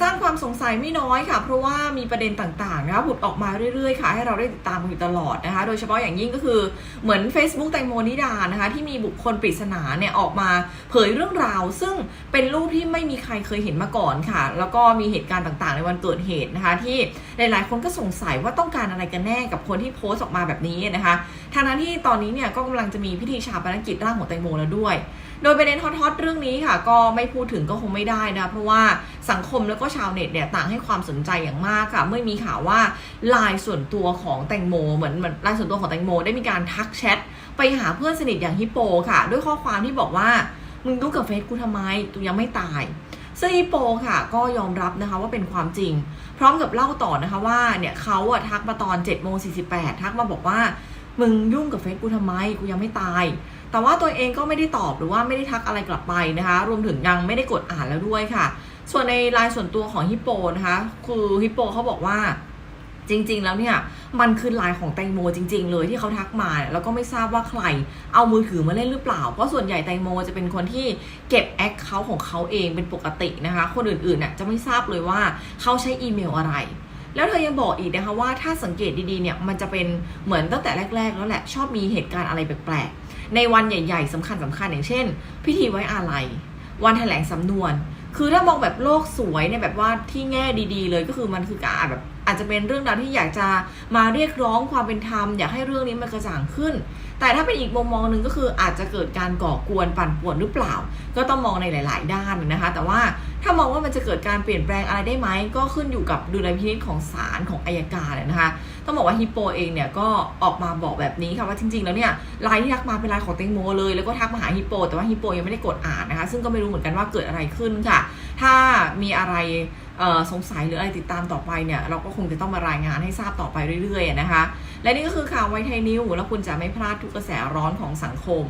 สร้างความสงสัยไม่น้อยค่ะ เพราะว่ามีประเด็นต่างๆนะคะผุดออกมาเรื่อยๆค่ะ ให้เราได้ติดตามอยู่ตลอดนะคะ โดยเฉพาะอย่างยิ่งก็คือเหมือน Facebook แตงโมนิดานะคะ ที่มีบุคคลปริศนาเนี่ยออกมาเผยเรื่องราว ซึ่งเป็นรูปที่ไม่มีใครเคยเห็นมาก่อนค่ะ แล้วก็มีเหตุการณ์ต่างๆ ในวันเกิดเหตุนะคะ ที่หลายๆคนก็สงสัยว่าต้องการอะไรกันแน่กับคนที่โพสต์ออกมาแบบนี้นะคะทางนั้นที่ตอนนี้เนี่ยก็กำลังจะมีพิธีชาปนกิจร่างของแตงโมแล้วด้วย โดยประเด็นฮอตๆเรื่องนี้ค่ะ ก็ไม่พูดถึงก็คงไม่ได้นะเพราะว่าสังคมแล้วก็ชาวเน็ตเนี่ยต่างให้ความสนใจอย่างมากค่ะ เมื่อมีข่าวว่าลน์ส่วนตัวของแตงโมเหมือนเหมือนลน์ส่วนตัวของแตงโม ได้มีการทักแชทไปหาเพื่อนสนิทอย่างฮิปโปค่ะ ด้วยข้อความที่บอกว่ามึงดูกับเฟซกูทำไมกูยังไม่ตายซึ่งฮิปโปค่ะก็ยอมรับนะคะว่าเป็นความจริง พร้อมกับเล่าต่อนะคะว่าเนี่ยเขาอะทักมาตอน7จ็ดโมงสีทักมาบอกว่ามึงยุ่งกับเฟซกูทำไมกูยังไม่ตาย แต่ว่าตัวเองก็ไม่ได้ตอบหรือว่าไม่ได้ทักอะไรกลับไปนะคะ รวมถึงยังไม่ได้กดอ่านแล้วด้วยค่ะ ส่วนในไลน์ส่วนตัวของฮิปโปนะคะ คือฮิปโปเขาบอกว่าจริง ๆ แล้วเนี่ย มันคือลน์ของแตงโมจริง ๆ เลยที่เขาทักมา แล้วก็ไม่ทราบว่าใครเอามือถือมาเล่นหรือเปล่า เพราะส่วนใหญ่แตงโมจะเป็นคนที่เก็บแอคเคาท์ของเขาเองเป็นปกตินะคะ คนอื่นๆเนี่ยจะไม่ทราบเลยว่าเขาใช้อีเมลอะไร แล้วเธอยังบอกอีกนะคะว่าถ้าสังเกตดีๆเนี่ยมันจะเป็นเหมือนตั้งแต่แรก ๆ แล้วแหละชอบมีเหตุการณ์อะไรแปลกๆ ในวันใหญ่ ๆสำคัญสคัญๆอย่างเช่น พิธีไว้อาลัย วันแถลงสำนวน คือถ้ามองแบบโลกสวยเนี่ยแบบว่าที่แง่ดีๆ เลยก็คือมันคือการแบบอาจจะเป็นเรื่องราวที่อยากจะมาเรียกร้องความเป็นธรรมอยากให้เรื่องนี้มันกระจ่างขึ้น แต่ถ้าเป็นอีกมุมมองหนึ่งก็คืออาจจะเกิดการก่อกวนปั่นป่วนหรือเปล่า ก็ต้องมองในหลาย ๆ ด้านนะคะ แต่ว่า ถ้ามองว่ามันจะเกิดการเปลี่ยนแปลงอะไรได้ไหมก็ขึ้นอยู่กับดุลยพินิจของศาลของอายการนะคะต้องบอกว่าฮิปโปเองเนี่ยก็ออกมาบอกแบบนี้ค่ะว่าจริง ๆ แล้วเนี่ยลน์ที่ทักมาเป็นลน์ของเตงโมเลยแล้วก็ทักมาหาฮิปโป แต่ว่าฮิปโปยังไม่ได้กดอ่านนะคะซึ่งก็ไม่รู้เหมือนกันว่าเกิดอะไรขึ้นค่ะ ถ้ามีอะไรสงสัยหรืออะไรติดตามต่อไปเนี่ยเราก็คงจะต้องมารายงานให้ทราบต่อไปเรื่อยๆนะคะ และนี่ก็คือข่าวไวไทยนิวแล้วคุณจะไม่พลาดทุกกระแสร้อนของสังคม